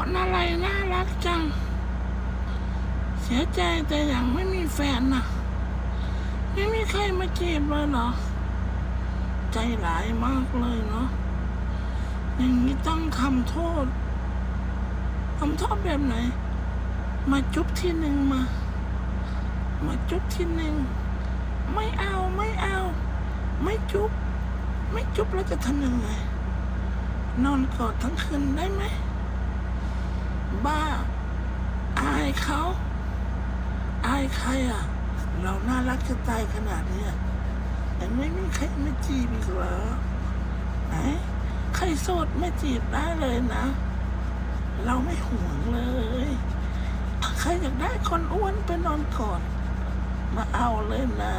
คนอะไรน่ารักจัง เสียใจแต่ยังไม่มีแฟนนะไม่มีใครมาจีบเลยเหรอ ใจร้ายมากเลยเนาะอย่างนี้ต้องทำโทษทำโทษแบบไหน มาจุ๊บทีหนึ่งมา มาจุ๊บทีหนึ่งไม่เอาไม่เอา ไม่จุ๊บ ไม่จุ๊บแล้วจะทำยังไงนอนกอดทั้งคืนได้ไหม บ้า อายเขาอายใครอะ เราน่ารักจะตายขนาดนี้แต่ไม่มีใครมาจีบอีกเหรอไหนใครโสดไม่จีบได้เลยนะ เราไม่ห่วงเลยใครอยากได้คนอ้วนไปนอนกอดมาเอาเลยนะ